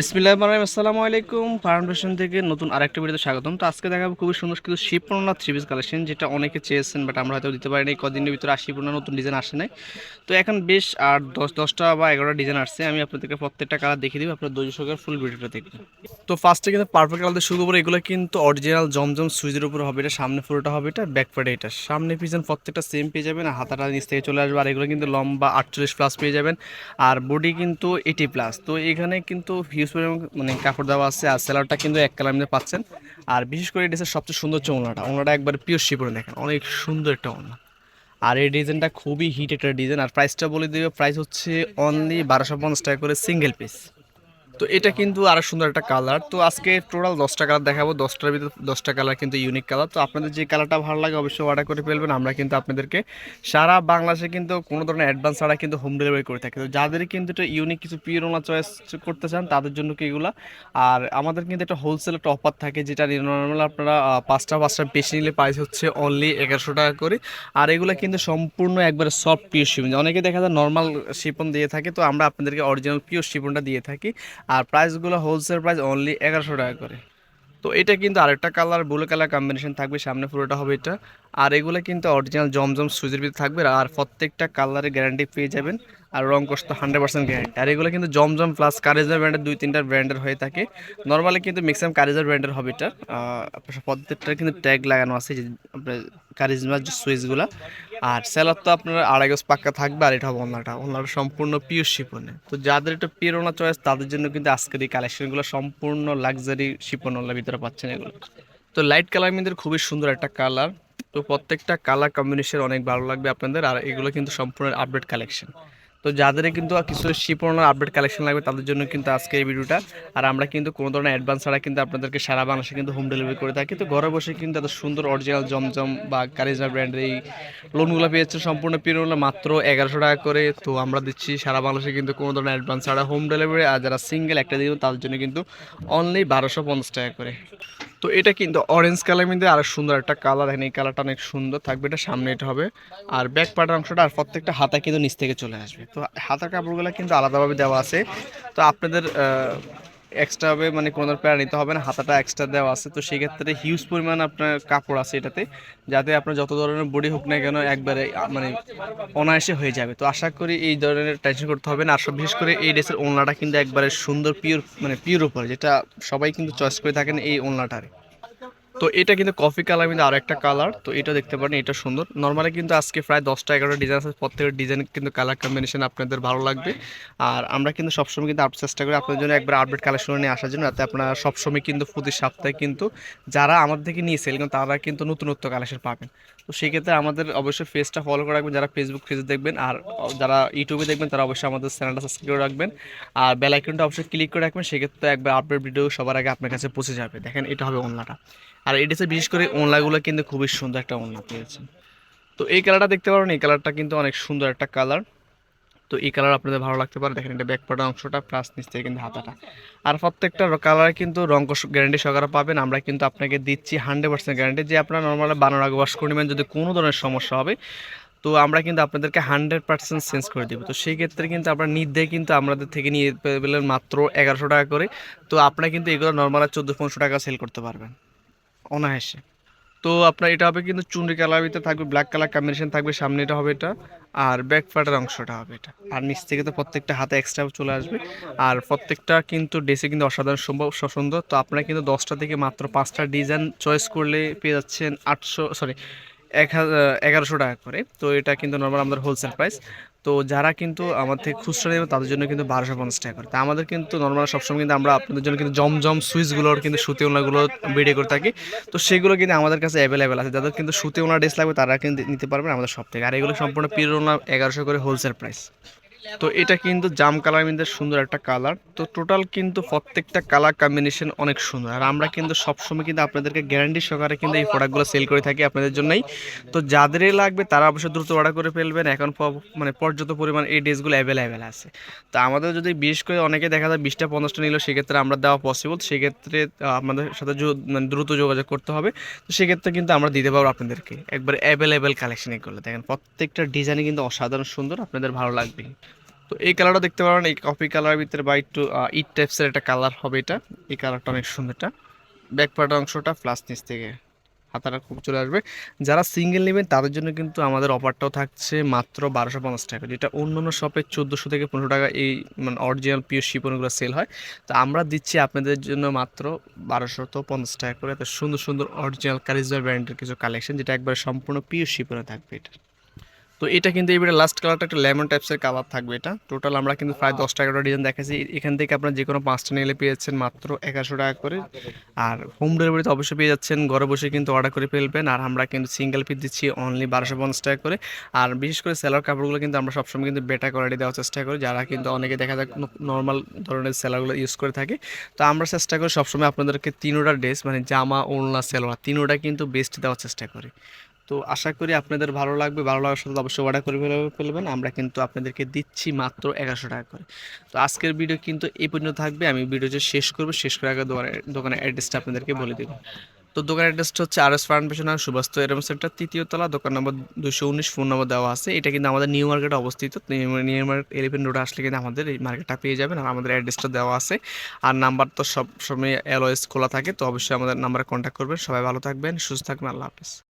বিসমিল্লাহ রহিম, আসসালামু আলাইকুম। ফাউন্ডেশন থেকে নতুন আরেকটা ভিডিওতে স্বাগতম। তো আজকে দেখাবো খুবই সুন্দর কিছু শিপনা থ্রি পিস কালেকশন যেটা অনেকে চেয়েছেন বাট আমরা হয়তো দিতে পারিনি। কদিনের ভিতরে আশি পূর্ণ নতুন ডিজাইন আসে নাই। তো এখন বেশ আর দশ দশটা বা এগারোটা ডিজাইন আসছে। আমি আপনাদেরকে প্রত্যেকটা কালার দেখিয়ে দিব আপনার দৈর্য সহকারে ফুল ভিডিওটা দেখবেন। তো ফার্স্টে কিন্তু পারফেক্ট কালার শুরু করব। এগুলো কিন্তু অরিজিনাল জমজম সুইজের উপর হবে। এটা সামনে পুরোটা হবে এটা ব্যাক পার্টে এটা। সামনে পিছন প্রত্যেকটা সেম পেয়ে যাবেন হাতাটা নিচ থেকে চলে আসবে। আর এগুলো কিন্তু লম্বা আটচল্লিশ প্লাস পেয়ে যাবেন। আর বডি কিন্তু এইটি প্লাস তো এখানে কিন্তু হিউজ পরিমাণ মানে কাপড় দেওয়া আছে আর সেলারটা কিন্তু এক কালার মধ্যে পাচ্ছেন। আর বিশেষ করে এই ড্রেসের সবচেয়ে সুন্দর হচ্ছে ওনাটা ওনাটা একবার পিওর শিপরে দেখেন, অনেক সুন্দর একটা ওনা আর এই ডিজাইনটা খুবই হিট একটা ডিজাইন আর প্রাইসটা বলে দেবে প্রাইস হচ্ছে অনলি বারোশো পঞ্চাশ টাকা করে সিঙ্গেল পিস তো এটা কিন্তু আরও সুন্দর একটা কালার তো আজকে টোটাল দশটা কালার দেখাবো। দশটার ভিতরে দশটা কালার কিন্তু ইউনিক কালার তো আপনাদের যে কালারটা ভালো লাগে অবশ্যই অর্ডার করে ফেলবেন। আমরা কিন্তু আপনাদেরকে সারা বাংলাদেশে কিন্তু কোনো ধরনের অ্যাডভান্স ছাড়া কিন্তু হোম ডেলিভারি করে থাকি। তো যাদের কিন্তু এটা ইউনিক কিছু পিওরোনা চয়েস করতে চান, তাদের জন্য কি এগুলা? আর আমাদের কিন্তু একটা হোলসেল একটা অফার থাকে, যেটা নর্মাল আপনারা পাঁচটা পাঁচটা বেশি নিলে প্রাইস হচ্ছে অনলি এগারোশো টাকা করে। আর এগুলো কিন্তু সম্পূর্ণ একবারে সফট পিওর শিপন অনেকে দেখা যায় নর্মাল শিপন দিয়ে থাকে, তো আমরা আপনাদেরকে অরিজিনাল পিওর শিপনটা দিয়ে থাকি। আর প্রাইসগুলো হোলসেল প্রাইস অনলি এগারোশো টাকা করে। তো এটা কিন্তু আরেকটা কালার ব্লু কালার কম্বিনেশন থাকবে, সামনে পুরোটা হবে এটা। আর এগুলো কিন্তু অরিজিনাল জমজম সুইজের ভিতরে থাকবে, আর প্রত্যেকটা কালারের গ্যারান্টি পেয়ে যাবেন, আর রং কষ্ট হান্ড্রেড পার্সেন্ট গ্যারান্টি আর এগুলো কিন্তু জমজম প্লাস কারেজার ব্র্যান্ডের দুই তিনটা ব্র্যান্ডের হয়ে থাকে। নর্মালি কিন্তু ম্যাক্সিমাম কারেজার ব্র্যান্ডের হবে এটা। প্রত্যেকটা কিন্তু ট্যাগ লাগানো আছে, যে আপনার কারিজমার যে সুইচগুলো। আর সেলার তো আপনার আড়াই গজ পাক্কা থাকবে আর এটা হবে ওনাটা। ওনারা সম্পূর্ণ পিওর শিপনে। তো যাদের একটু পিরোনা চয়েস তাদের জন্য কিন্তু আজকের এই কালেকশনগুলো সম্পূর্ণ লাক্সারি শিপন ওনার ভিতরে পাচ্ছেন এগুলো। তো লাইট কালার কিন্তু খুবই সুন্দর একটা কালার তো প্রত্যেকটা কালার কম্বিনেশন অনেক ভালো লাগবে আপনাদের। আর এগুলো কিন্তু সম্পূর্ণ আপডেট কালেকশন তো যাদের কিন্তু কিছু শিপনের আপডেট কালেকশন লাগবে, তাদের জন্য কিন্তু আজকে এই ভিডিওটা। আর আমরা কিন্তু কোনো ধরনের অ্যাডভান্স ছাড়া কিন্তু আপনাদেরকে সারা বাংলাদেশে কিন্তু হোম ডেলিভারি করে থাকি। তো ঘরে বসে কিন্তু এত সুন্দর অরিজিনাল জমজম বা কারিজমা ব্র্যান্ডের এই লোনগুলো পেয়েছে, সম্পূর্ণ পিরিয়ড মাত্র এগারোশো টাকা করে। তো আমরা দিচ্ছি সারা বাংলাদেশে কিন্তু কোনো ধরনের অ্যাডভান্স ছাড়া হোম ডেলিভারি আর যারা সিঙ্গেল একটা দিন তাদের জন্য কিন্তু অনলি বারোশো পঞ্চাশ টাকা করে। তো এটা কিন্তু অরেঞ্জ কালার মধ্যে আরও সুন্দর একটা কালার এখানে এই কালারটা অনেক সুন্দর, থাকবে এটা সামনে এটা হবে। আর ব্যাক পার্টের অংশটা আর প্রত্যেকটা হাতা কিন্তু নিচ থেকে চলে আসবে। তো হাতার কাপড়গুলো কিন্তু আলাদাভাবে দেওয়া আছে। তো আপনাদের এক্সট্রা হবে মানে কোনো প্যারা নিতে হবে না, হাতাটা এক্সট্রা দেওয়া আছে। তো সেক্ষেত্রে হিউজ পরিমাণ আপনার কাপড় আছে এটাতে, যাতে আপনার যত ধরনের বডি হোক না কেন একবারে মানে অনায়াসে হয়ে যাবে। তো আশা করি এই ধরনের টেনশন করতে হবে না, আর বিশেষ করে এই ড্রেসের ওনলাটা কিন্তু একবারে সুন্দর পিওর মানে পিওর উপরে, যেটা সবাই কিন্তু চয়েস করে থাকেন এই ওনলাটারে তো এটা কিন্তু কফি কালার কিন্তু আরও একটা কালার তো এটা দেখতে পারেন, এটা সুন্দর। নর্মালি কিন্তু আজকে প্রায় দশটা, এগারোটা ডিজাইন আছে প্রত্যেকের ডিজাইন কিন্তু কালার কম্বিনেশন আপনাদের ভালো লাগবে। আর আমরা কিন্তু সবসময় কিন্তু চেষ্টা করি আপনাদের জন্য একবার আপডেট কালেকশন নিয়ে আসার জন্য, যাতে আপনারা সবসময় কিন্তু প্রতি সপ্তাহে কিন্তু যারা আমাদের থেকে নিয়ে সেল তারা কিন্তু নতুনত্ব কালেকশন পাবেন। তো সেক্ষেত্রে আমাদের অবশ্যই পেজটা ফলো করে রাখবেন, যারা ফেসবুক পেজ দেখবেন আর যারা ইউটিউবে দেখবেন তারা অবশ্যই আমাদের চ্যানেলটা সাবস্ক্রাইব করে রাখবেন। আর বেল আইকনটা অবশ্যই ক্লিক করে রাখবেন, সেক্ষেত্রে একবার আপডেট ভিডিও সবার আগে আপনার কাছে পৌঁছে যাবে। দেখেন, এটা হবে ওনলাটা আর এটাতে বিশেষ করে ওনলাগুলো কিন্তু খুবই সুন্দর একটা ওনলা পেয়েছে। তো এই কালারটা দেখতে পারেন এই কালারটা কিন্তু অনেক সুন্দর একটা কালার তো এই কালার আপনাদের ভালো লাগতে পারে। দেখেন এটা ব্যাক পার্টের অংশটা প্লাস নিচ থেকে কিন্তু হাতাটা। আর প্রত্যেকটা কালার কিন্তু রঙ গ্যারান্টি সহকারে পাবেন। আমরা কিন্তু আপনাকে দিচ্ছি হান্ড্রেড পার্সেন্ট গ্যারান্টি যে আপনার নর্মাল বানানোর আগে ওয়াশ করে নেবেন যদি কোনো ধরনের সমস্যা হবে। তো আমরা কিন্তু আপনাদেরকে হান্ড্রেড পার্সেন্ট চেঞ্জ করে দেবো। তো সেই ক্ষেত্রে কিন্তু আপনার নির্দেয় কিন্তু আমাদের থেকে নিয়ে পেলেন মাত্র এগারোশো টাকা করে। তো আপনারা কিন্তু এগুলো নর্মাল চোদ্দ পনেরোশো টাকা সেল করতে পারবেন। অনায়াসে। তো আপনার এটা হবে কিন্তু চুনরি কালার ভিতরে থাকবে ব্ল্যাক কালার কম্বিনেশন থাকবে, সামনে এটা হবে এটা, আর ব্যাক পার্টের অংশটা হবে এটা। আর নিচ থেকে তো প্রত্যেকটা হাতে এক্সট্রা চলে আসবে। আর প্রত্যেকটা কিন্তু ডেসে কিন্তু অসাধারণ সম্ভব সুন্দর। তো আপনারা কিন্তু দশটা থেকে মাত্র পাঁচটা ডিজাইন চয়েস করলে পেয়ে যাচ্ছেন আটশো সরি এক এগারোশো টাকা করে। তো এটা কিন্তু নর্মাল আমাদের হোলসেল প্রাইস তো যারা কিন্তু আমার থেকে খুচরা নেবে, তাদের জন্য কিন্তু বারোশো পঞ্চাশ টাকা করে। তা আমাদের কিন্তু নর্মাল সবসময় কিন্তু আমরা আপনাদের জন্য কিন্তু জমজম সুইচগুলোর কিন্তু সুতি ওনাগুলো ভিডিও করে থাকি। তো সেগুলো কিন্তু আমাদের কাছে অ্যাভেলেবেল আছে। যাদের কিন্তু সুতি ওনার ড্রেস লাগবে, তারা কিন্তু নিতে পারবেন আমাদের সব থেকে। আর এগুলো সম্পূর্ণ পিরোনা এগারোশো করে হোলসেল প্রাইস তো এটা কিন্তু জাম কালার মধ্যে সুন্দর একটা কালার। তো টোটাল কিন্তু প্রত্যেকটা কালার কম্বিনেশন অনেক সুন্দর। আর আমরা কিন্তু সবসময় কিন্তু আপনাদেরকে গ্যারান্টি সহকারে কিন্তু এই প্রোডাক্টগুলো সেল করে থাকি আপনাদের জন্যই। তো যাদেরই লাগবে তারা অবশ্যই দ্রুত অর্ডার করে ফেলবেন। এখন মানে পর্যাপ্ত পরিমাণ এই ড্রেসগুলো অ্যাভেলেবেল আছে। তো আমাদের যদি বিশেষ করে অনেকে দেখা যায় বিশটা পঞ্চাশটা নিল সেক্ষেত্রে আমরা দেওয়া পসিবল সেক্ষেত্রে আপনাদের সাথে মানে দ্রুত যোগাযোগ করতে হবে। তো সেক্ষেত্রে কিন্তু আমরা দিতে পারব আপনাদেরকে। একবার অ্যাভেলেবেল কালেকশন এগুলো দেখেন প্রত্যেকটা ডিজাইনই কিন্তু অসাধারণ সুন্দর। আপনাদের ভালো লাগবে তো এই কালারটা দেখতে পারেন এই কফি কালারের ভিতরে বা একটু ইট টাইপসের একটা কালার হবে এটা। এই কালারটা অনেক সুন্দর এটা। ব্যাক পার্ট অংশটা প্লাস নিচ থেকে হাতাটা খুব চলে আসবে। যারা সিঙ্গেল নেবেন, তাদের জন্য কিন্তু আমাদের অফারটাও থাকছে মাত্র বারোশো পঞ্চাশ টাকা যেটা অন্য অন্য শপে চোদ্দোশো থেকে পনেরো টাকা এই মানে অরিজিনাল পিওর শিপনগুলো সেল হয়। তো আমরা দিচ্ছি আপনাদের জন্য মাত্র বারোশো তো পঞ্চাশ টাকা করে। এত সুন্দর সুন্দর অরিজিনাল কারিজমার ব্র্যান্ডের কিছু কালেকশন যেটা একবারে সম্পূর্ণ পিওর শিপনে থাকবে এটা। তো এটা কিন্তু এবারে লাস্ট কালারটা একটা লেমন টাইপসের কালার থাকবে এটা। টোটাল আমরা কিন্তু প্রায় দশ টাকা ডিজাইন দেখাচ্ছি। এখান থেকে আপনারা যে কোনো পাঁচটা নিলে পেয়েছেন মাত্র এগারোশো টাকা করে। আর হোম ডেলিভারিতে অবশ্যই পেয়ে যাচ্ছেন। ঘরে বসে কিন্তু অর্ডার করে ফেলবেন। আর আমরা কিন্তু সিঙ্গেল পিস দিচ্ছি অনলি বারোশো পঞ্চাশ টাকা করে। আর বিশেষ করে সেলার কাপড়গুলো কিন্তু আমরা সবসময় কিন্তু বেটা কোয়ালিটি দেওয়ার চেষ্টা করি। যারা কিন্তু অনেকে দেখা যায় নর্মাল ধরনের সেলারগুলো ইউজ করে থাকে। তো আমরা চেষ্টা করি সবসময় আপনাদেরকে তিনোটা ড্রেস মানে জামা ওড়না সেলোয়ার তিনোটা কিন্তু বেস্ট দেওয়ার চেষ্টা করি। তো আশা করি আপনাদের ভালো লাগবে। ভালো লাগার সাথে অবশ্যই অর্ডার করে ফেলে- ফেলবেন। আমরা কিন্তু আপনাদেরকে দিচ্ছি মাত্র এগারোশো টাকা করে। তো আজকের ভিডিও কিন্তু এই পর্যন্ত থাকবে। আমি ভিডিওটা শেষ করব, শেষ করে আগে দোকানের দোকানের অ্যাড্রেসটা আপনাদেরকে বলে দেবো। তো দোকানের অ্যাড্রেসটা হচ্ছে আর এস ফাউন্ডেশন আর সুবাস্ত এরম সেন্টার তৃতীয় তলা, দোকান নম্বর দুশো উনিশ, ফোন নম্বর দেওয়া আছে। এটা কিন্তু আমাদের নিউ মার্কেটে অবস্থিত। নিউ মার্কেট এলিভেন রোডে আসলে কিন্তু আমাদের এই মার্কেটটা পেয়ে যাবেন। আর আমাদের অ্যাড্রেসটা দেওয়া আছে। আর নাম্বার তো সব সময় এলওএস খোলা থাকে। তো অবশ্যই আমাদের নাম্বারে কন্ট্যাক্ট করবেন। সবাই ভালো থাকবেন, সুস্থ থাকবেন। আল্লাহ হাফিজ।